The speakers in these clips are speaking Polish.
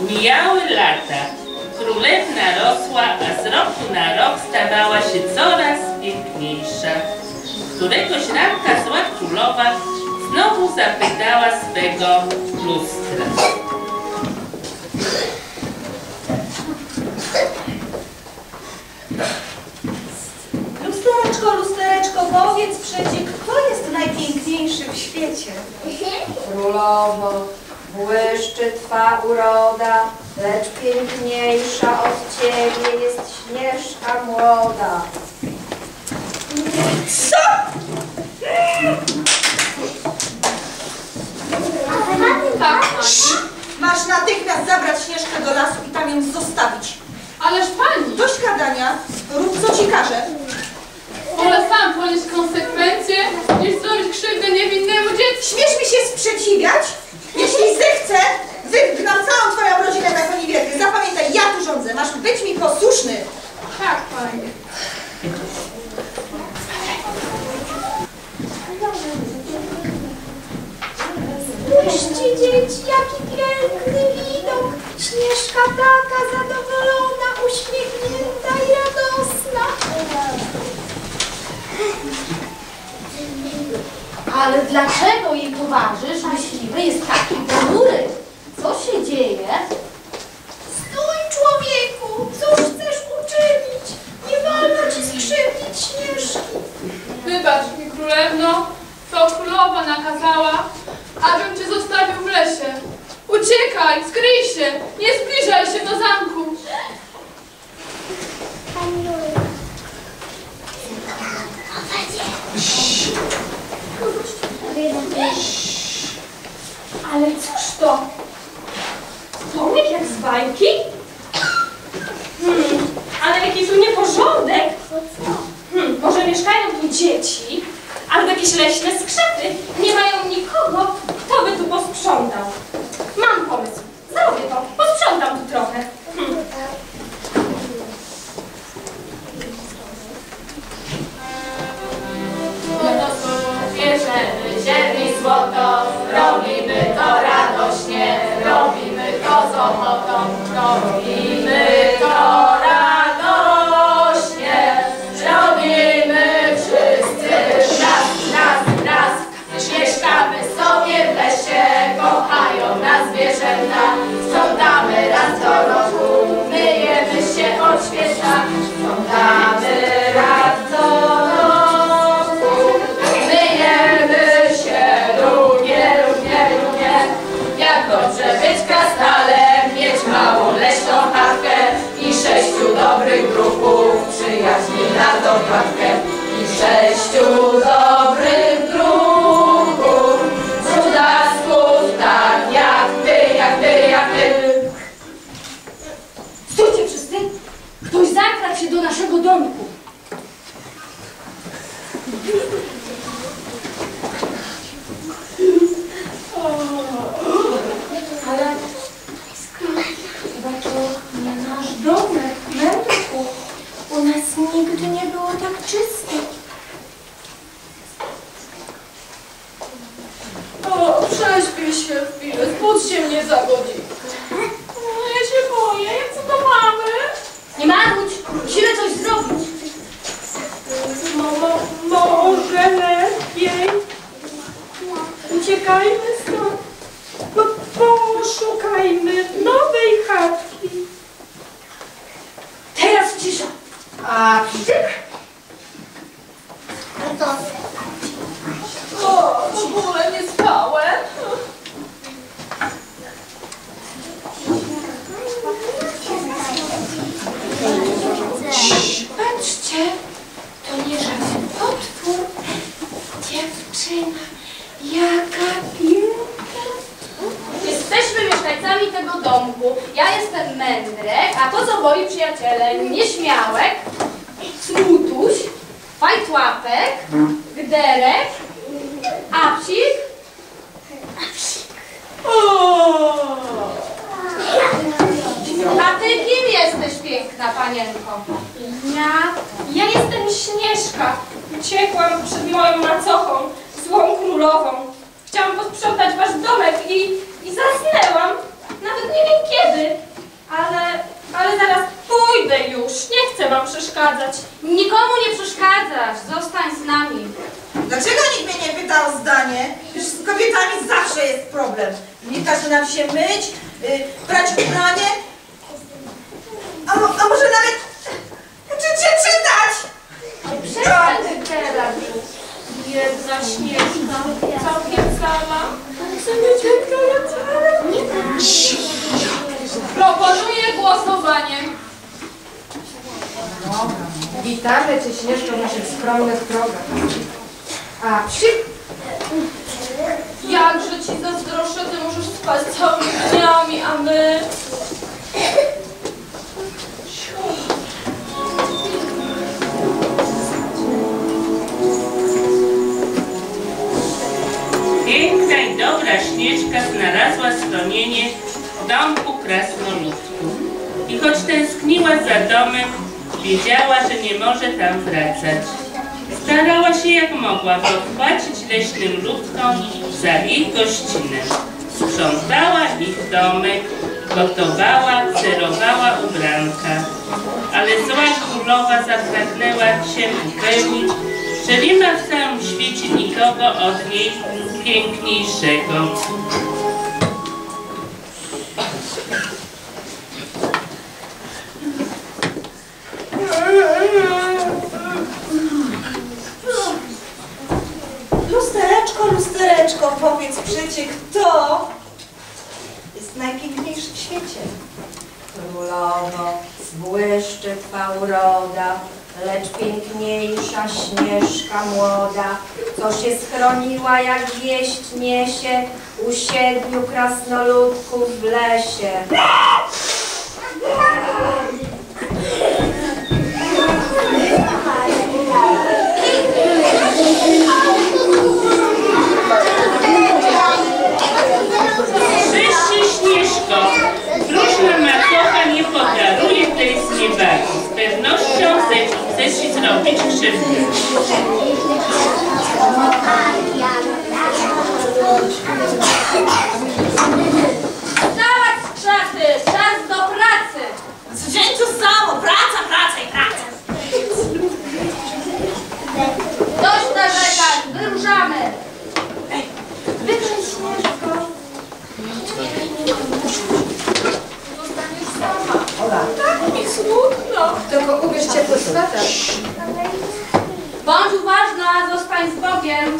Mijały lata. Królewna rosła, a z roku na rok stawała się coraz piękniejsza. Któregoś ranka zła królowa znowu zapytała swego lustra. Lustereczko, lustereczko, powiedz przecie, kto jest najpiękniejszy w świecie? Królowo, błyszczy twa uroda, lecz piękniejsza od ciebie jest śnieżka młoda. Tak, Masz natychmiast zabrać Śnieżkę do lasu i tam ją zostawić. ależ pani, Dość gadania, rób co ci każę. wolę sam ponieść konsekwencje, niż zrobić krzywdę niewinnemu dziecku. Śmiesz mi się sprzeciwiać? Jeśli zechcę, wygnam całą twoją rodzinę na poniewierkę. Zapamiętaj, ja tu rządzę, masz być mi posłuszny. Tak, pani. Spójrzcie dzieci, jaki piękny widok. Śnieżka taka zadowolona, uśmiechnięta i radosna. Ale dlaczego jej towarzysz myśliwy jest taki ponury? Co się dzieje? Stój człowieku, cóż chcesz uczynić? Nie wolno ci skrzywdzić Śnieżki. Wybacz mi, królewno, to królowa nakazała, abym cię zostawił w lesie. Uciekaj, skryj się, nie zbliżaj się do zamku. Ale cóż to? Tomek jak z bajki? Hmm, ale jaki tu nieporządek. Hmm, może mieszkają tu dzieci, albo jakieś leśne skrzepy. Nie mają nikogo, kto by tu posprzątał. Mam pomysł. Zrobię to. Posprzątam tu trochę. O, w ogóle nie spałem. Patrzcie, to nie żaden potwór. Dziewczyna, jaka piękna. Jesteśmy mieszkańcami tego domku. Ja jestem Mędrek, a to są moi przyjaciele Nieśmiałek, Fajtłapek, Gderek, Apsik. A ty kim jesteś, piękna panienko? Ja, ja jestem Śnieżka. Uciekłam przed moją macochą, złą królową. Chciałam posprzątać wasz domek i, i zasnęłam. Nawet nie wiem kiedy. Ale, ale zaraz pójdę już. Nie chcę wam przeszkadzać. Nikomu nie przeszkadzasz, zostań z nami. Dlaczego nikt mnie nie zdanie? Przecież z kobietami zawsze jest problem. Nie każe nam się myć, y, brać ubranie, a, a może nawet uczyć się czytać. Przestań ty teraz. Jedna śnieżka, całkiem sama. Proponuję głosowanie. Witamy Cię Śnieżko w naszych skromnych progach. A przy... Jakże ci zazdroszczę, ty możesz spać całymi dniami, a my... Piękna i dobra Śnieżka znalazła schronienie w domku krasnoludków. I choć tęskniła za domem, wiedziała, że nie może tam wracać. Starała się jak mogła, by odpłacić leśnym ludkom za ich gościnę. Sprzątała ich domek, gotowała, cerowała ubranka. Ale zła królowa zapragnęła się upewnić, że nie ma w całym świecie nikogo od niej piękniejszego. Lustereczko, lustereczko, powiedz przecie, kto jest najpiękniejszy w świecie? Królowo, zbłyszczy Twa uroda, lecz piękniejsza Śnieżka młoda, co się schroniła jak wieść niesie u siedmiu krasnoludków w lesie. Sama. Tak mi smutno. Tylko ubierz ciepły sweter. Bądź uważna, zostań z Bogiem.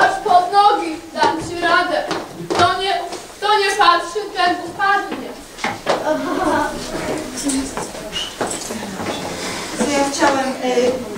Aż pod nogi dam ci radę. Kto nie, kto nie patrzy, ten upadnie. Co ja chciałem... Y...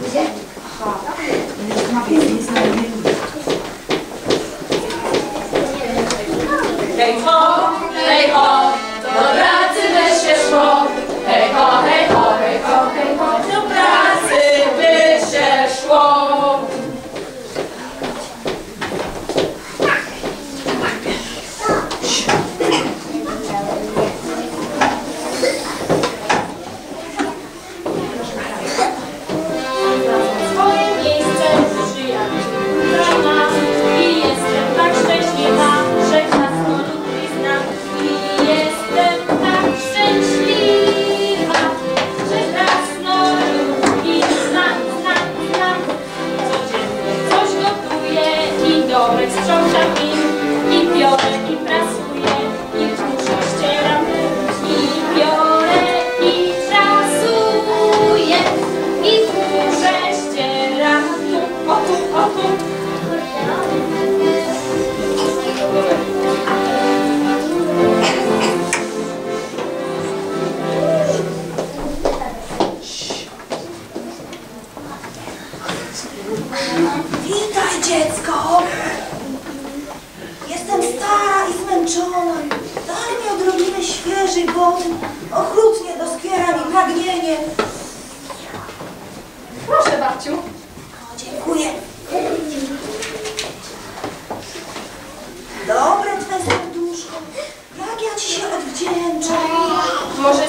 zmęczona. Daj mi odrobinę świeżej wody. Okrutnie doskwiera mi pragnienie. Proszę babciu. O, dziękuję. Dobre twe serduszko. Jak ja ci się odwdzięczę. Może